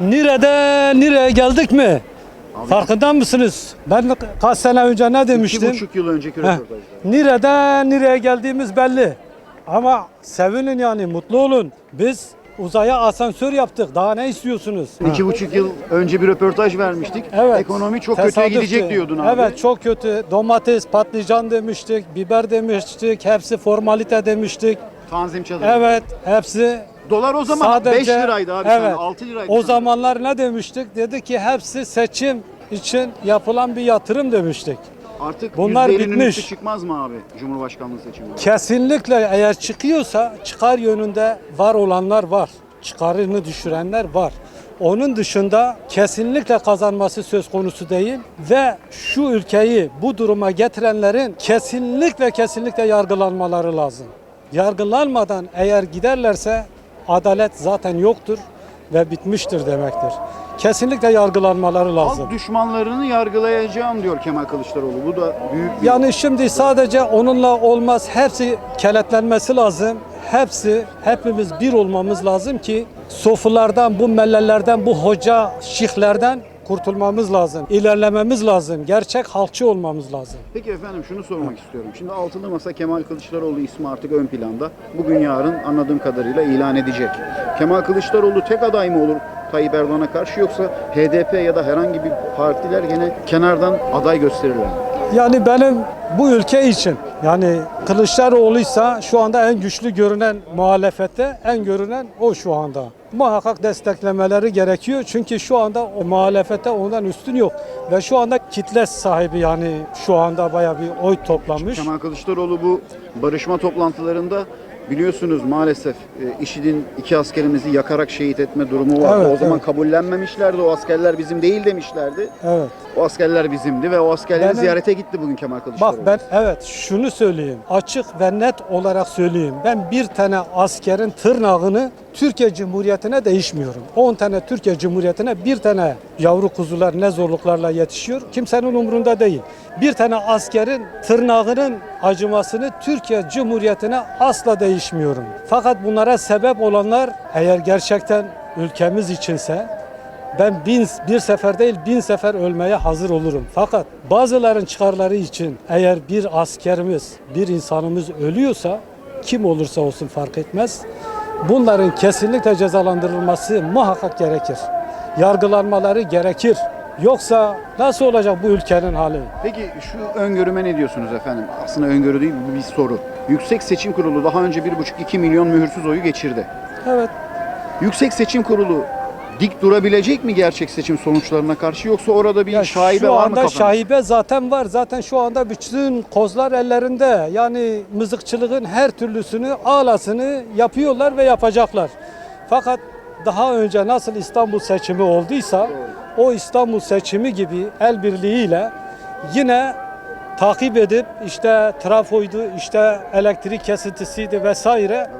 Nerede nereye geldik mi? Farkında mısınız? Ben kaç sene önce ne İki demiştim? buçuk yıl önceki röportajda. Nereden nereye geldiğimiz belli. Ama sevinin yani mutlu olun. Biz uzaya asansör yaptık. Daha ne istiyorsunuz? İki buçuk yıl önce bir röportaj vermiştik. Evet. Ekonomi çok kötüye gidecek diyordun abi. Evet çok kötü. Domates, patlıcan demiştik, biber demiştik, hepsi formalite demiştik. Tanzim çadır. Evet, hepsi Dolar o zaman sadece 5 liraydı abi evet, sana 6 liraydı. O sana. zamanlar ne demiştik? Dedi ki hepsi seçim için yapılan bir yatırım demiştik. Artık Bunlar %50'nin bitmiş. çıkmaz mı abi Cumhurbaşkanlığı seçimi? Kesinlikle eğer çıkıyorsa çıkar yönünde var olanlar var. Çıkarını düşürenler var. Onun dışında kesinlikle kazanması söz konusu değil ve şu ülkeyi bu duruma getirenlerin kesinlikle kesinlikle yargılanmaları lazım. Yargılanmadan eğer giderlerse adalet zaten yoktur ve bitmiştir demektir. Kesinlikle yargılanmaları lazım. Halk düşmanlarını yargılayacağım diyor Kemal Kılıçdaroğlu. Bu da büyük bir... Yani şimdi sadece onunla olmaz. Hepsi keletlenmesi lazım. Hepsi hepimiz bir olmamız lazım ki sofulardan, bu mellelerden, bu hoca şihlerden kurtulmamız lazım. İlerlememiz lazım. Gerçek halkçı olmamız lazım. Peki efendim şunu sormak istiyorum. Şimdi altılı masa Kemal Kılıçdaroğlu ismi artık ön planda. Bugün yarın anladığım kadarıyla ilan edecek. Kemal Kılıçdaroğlu tek aday mı olur Tayyip Erdoğan'a karşı yoksa HDP ya da herhangi bir partiler gene kenardan aday gösterirler? Yani benim bu ülke için yani Kılıçdaroğlu'ysa şu anda en güçlü görünen muhalefette en görünen o şu anda. Muhakkak desteklemeleri gerekiyor çünkü şu anda o muhalefette ondan üstün yok ve şu anda kitle sahibi yani şu anda bayağı bir oy toplamış. Kemal Kılıçdaroğlu bu barışma toplantılarında biliyorsunuz maalesef e, IŞİD'in iki askerimizi yakarak şehit etme durumu vardı. Evet, o zaman evet. kabullenmemişlerdi. O askerler bizim değil demişlerdi. Evet. O askerler bizimdi ve o askerleri Benim- ziyarete gitti bugün Kemal Kılıçdaroğlu. Bak ben evet şunu söyleyeyim. Açık ve net olarak söyleyeyim. Ben bir tane askerin tırnağını Türkiye Cumhuriyeti'ne değişmiyorum. 10 tane Türkiye Cumhuriyeti'ne bir tane yavru kuzular ne zorluklarla yetişiyor kimsenin umurunda değil. Bir tane askerin tırnağının acımasını Türkiye Cumhuriyeti'ne asla değişmiyorum. Fakat bunlara sebep olanlar eğer gerçekten ülkemiz içinse ben bin, bir sefer değil bin sefer ölmeye hazır olurum. Fakat bazıların çıkarları için eğer bir askerimiz, bir insanımız ölüyorsa kim olursa olsun fark etmez. Bunların kesinlikle cezalandırılması muhakkak gerekir. Yargılanmaları gerekir. Yoksa nasıl olacak bu ülkenin hali? Peki şu öngörüme ne diyorsunuz efendim? Aslında öngörü değil bu bir soru. Yüksek Seçim Kurulu daha önce 1,5-2 milyon mühürsüz oyu geçirdi. Evet. Yüksek Seçim Kurulu dik durabilecek mi gerçek seçim sonuçlarına karşı yoksa orada bir Ya şaibe şu var mı anda kafanda? şaibe zaten var. Zaten şu anda bütün kozlar ellerinde. Yani mızıkçılığın her türlüsünü, alasını yapıyorlar ve yapacaklar. Fakat daha önce nasıl İstanbul seçimi olduysa o İstanbul seçimi gibi el birliğiyle yine takip edip işte trafoydu, işte elektrik kesintisiydi vesaire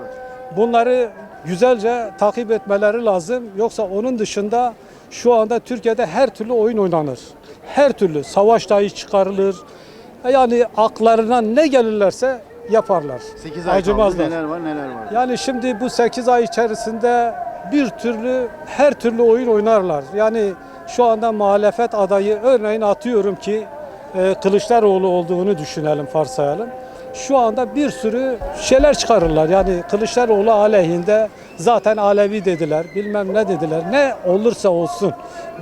bunları güzelce takip etmeleri lazım. Yoksa onun dışında şu anda Türkiye'de her türlü oyun oynanır. Her türlü savaş dahi çıkarılır. Yani aklarına ne gelirlerse yaparlar. 8 ay kaldı Acımazlar. neler var neler var. Yani şimdi bu 8 ay içerisinde bir türlü her türlü oyun oynarlar. Yani şu anda muhalefet adayı örneğin atıyorum ki e, Kılıçdaroğlu olduğunu düşünelim, varsayalım. Şu anda bir sürü şeyler çıkarırlar. Yani Kılıçdaroğlu aleyhinde zaten Alevi dediler, bilmem ne dediler. Ne olursa olsun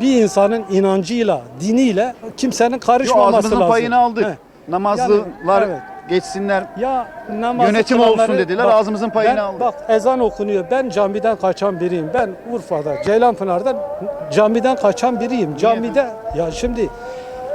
bir insanın inancıyla, diniyle kimsenin Yo, karışmaması ağzımızın lazım. payını aldık. Heh. Namazlılar Yani, evet. geçsinler. Ya namazı Yönetim olsun dediler, ağzımızın payını ben, aldık. Bak ezan okunuyor. Ben camiden kaçan biriyim. Ben Urfa'da, Ceylanpınar'da camiden kaçan biriyim. Camide ya şimdi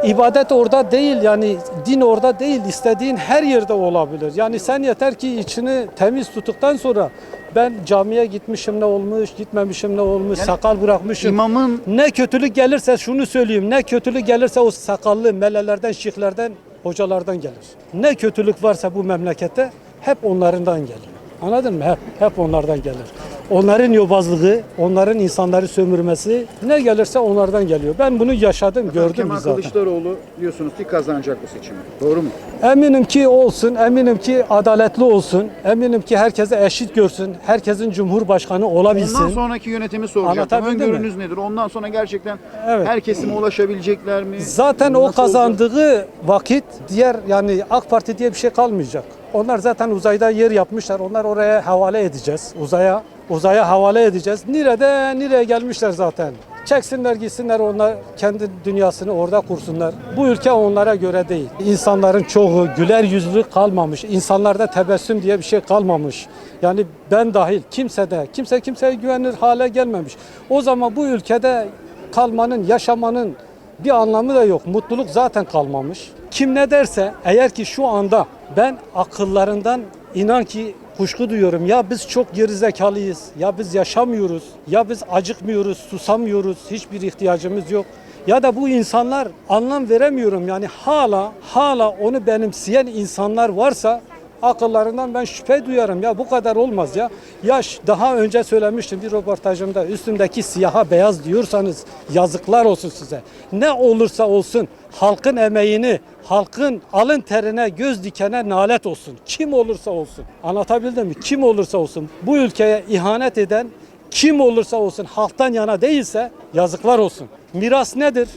ibadet orada değil yani din orada değil. İstediğin her yerde olabilir. Yani sen yeter ki içini temiz tuttuktan sonra ben camiye gitmişim ne olmuş, gitmemişim ne olmuş, sakal bırakmışım. İmamın Ne kötülük gelirse şunu söyleyeyim. Ne kötülük gelirse o sakallı melelerden, şihlerden, hocalardan gelir. Ne kötülük varsa bu memlekette hep onlardan gelir. Anladın mı? Hep, hep onlardan gelir. Onların yobazlığı, onların insanları sömürmesi ne gelirse onlardan geliyor. Ben bunu yaşadım, gördüm Kemal zaten. Kılıçdaroğlu diyorsunuz ki kazanacak bu seçimi. Doğru mu? Eminim ki olsun, eminim ki adaletli olsun, eminim ki herkese eşit görsün, herkesin cumhurbaşkanı olabilsin. Ondan sonraki yönetimi soracaktım. Anlatabildim mi? Öngörünüz nedir? Ondan sonra gerçekten Evet. her kesime ulaşabilecekler mi? Zaten o Nasıl olacak? kazandığı vakit diğer yani AK Parti diye bir şey kalmayacak. Onlar zaten uzayda yer yapmışlar. Onlar oraya havale edeceğiz. Uzaya uzaya havale edeceğiz. Nerede nereye gelmişler zaten. Çeksinler gitsinler onlar kendi dünyasını orada kursunlar. Bu ülke onlara göre değil. İnsanların çoğu güler yüzlü kalmamış. İnsanlarda tebessüm diye bir şey kalmamış. Yani ben dahil kimse de kimse kimseye güvenir hale gelmemiş. O zaman bu ülkede kalmanın, yaşamanın bir anlamı da yok. Mutluluk zaten kalmamış. Kim ne derse eğer ki şu anda ben akıllarından inan ki kuşku duyuyorum. Ya biz çok gerizekalıyız. Ya biz yaşamıyoruz. Ya biz acıkmıyoruz, susamıyoruz. Hiçbir ihtiyacımız yok. Ya da bu insanlar anlam veremiyorum. Yani hala hala onu benimseyen insanlar varsa akıllarından ben şüphe duyarım ya bu kadar olmaz ya. Yaş daha önce söylemiştim bir röportajımda üstümdeki siyaha beyaz diyorsanız yazıklar olsun size. Ne olursa olsun halkın emeğini, halkın alın terine, göz dikene nalet olsun. Kim olursa olsun. Anlatabildim mi? Kim olursa olsun. Bu ülkeye ihanet eden kim olursa olsun halktan yana değilse yazıklar olsun. Miras nedir?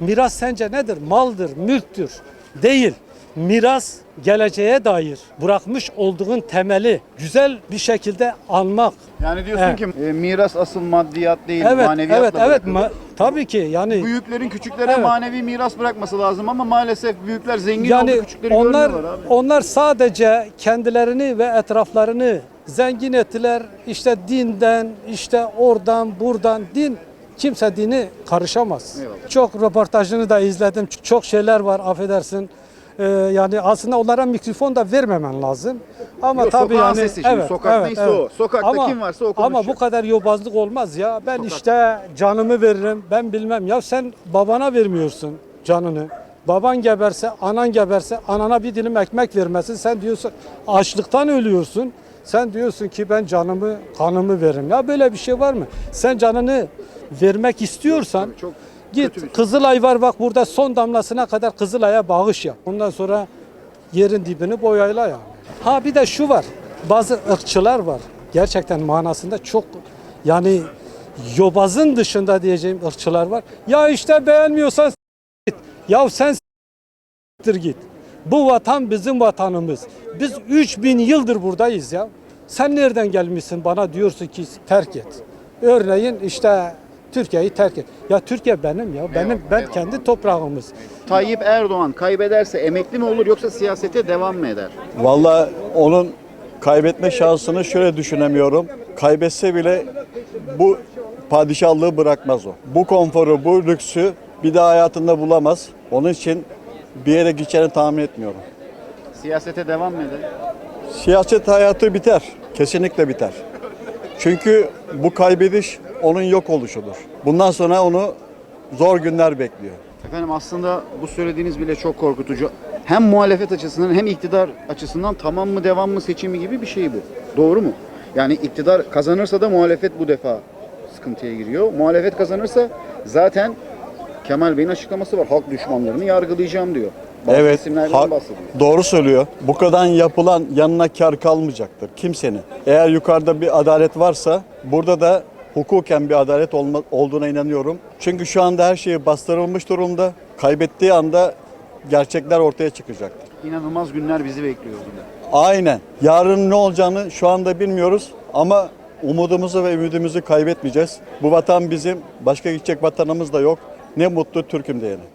Miras sence nedir? Maldır, mülktür. Değil. Miras geleceğe dair bırakmış olduğun temeli güzel bir şekilde almak. Yani diyorsun Evet. ki e, miras asıl maddiyat değil, Evet, maneviyatla evet, evet. Ma- tabii ki yani Büyüklerin küçüklere Evet. manevi miras bırakması lazım ama maalesef büyükler zengin yani oldu, küçükleri onlar görmüyorlar abi. onlar sadece kendilerini ve etraflarını zengin ettiler. İşte dinden, işte oradan, buradan din kimse dini karışamaz. Eyvallah. Çok röportajını da izledim. Çok şeyler var affedersin. Ee, yani aslında onlara mikrofon da vermemen lazım. Ama Yok, tabii yani sesi şimdi. Sokak neyse o. Sokakta kim varsa o Ama konuşacak. bu kadar yobazlık olmaz ya. Ben Sokak. işte canımı veririm. Ben bilmem. Ya sen babana vermiyorsun canını. Baban geberse, anan geberse, anana bir dilim ekmek vermesin. Sen diyorsun açlıktan ölüyorsun. Sen diyorsun ki ben canımı, kanımı veririm. Ya böyle bir şey var mı? Sen canını vermek istiyorsan Tabii çok bir şey. git Kızılay var bak burada son damlasına kadar Kızılay'a bağış yap. Ondan sonra yerin dibini boyayla ya. Ha bir de şu var. Bazı ırkçılar var. Gerçekten manasında çok yani yobazın dışında diyeceğim ırkçılar var. Ya işte beğenmiyorsan git. Ya sen s**tir git. Bu vatan bizim vatanımız. Biz 3000 yıldır buradayız ya. Sen nereden gelmişsin bana diyorsun ki terk et. Örneğin işte Türkiye'yi terk et. Ya Türkiye benim ya. Benim ben kendi toprağımız. Tayyip Erdoğan kaybederse emekli mi olur yoksa siyasete devam mı eder? Valla onun kaybetme şansını şöyle düşünemiyorum. Kaybetse bile bu padişahlığı bırakmaz o. Bu konforu, bu lüksü bir daha hayatında bulamaz. Onun için bir yere gideceğini tahmin etmiyorum. Siyasete devam mı eder? Siyaset hayatı biter. Kesinlikle biter. Çünkü bu kaybediş onun yok oluşudur. Bundan sonra onu zor günler bekliyor. Efendim aslında bu söylediğiniz bile çok korkutucu. Hem muhalefet açısından hem iktidar açısından tamam mı devam mı seçimi gibi bir şey bu. Doğru mu? Yani iktidar kazanırsa da muhalefet bu defa sıkıntıya giriyor. Muhalefet kazanırsa zaten Kemal Bey'in açıklaması var. Halk düşmanlarını yargılayacağım diyor. Bazı Evet, isimlerden bahsediyor. doğru söylüyor. Bu kadar yapılan yanına kar kalmayacaktır kimsenin. Eğer yukarıda bir adalet varsa burada da hukuken bir adalet olma, olduğuna inanıyorum. Çünkü şu anda her şey bastırılmış durumda. Kaybettiği anda gerçekler ortaya çıkacaktır. İnanılmaz günler bizi bekliyor burada. Aynen. Yarın ne olacağını şu anda bilmiyoruz ama umudumuzu ve ümidimizi kaybetmeyeceğiz. Bu vatan bizim, başka gidecek vatanımız da yok. Ne mutlu Türk'üm diyene.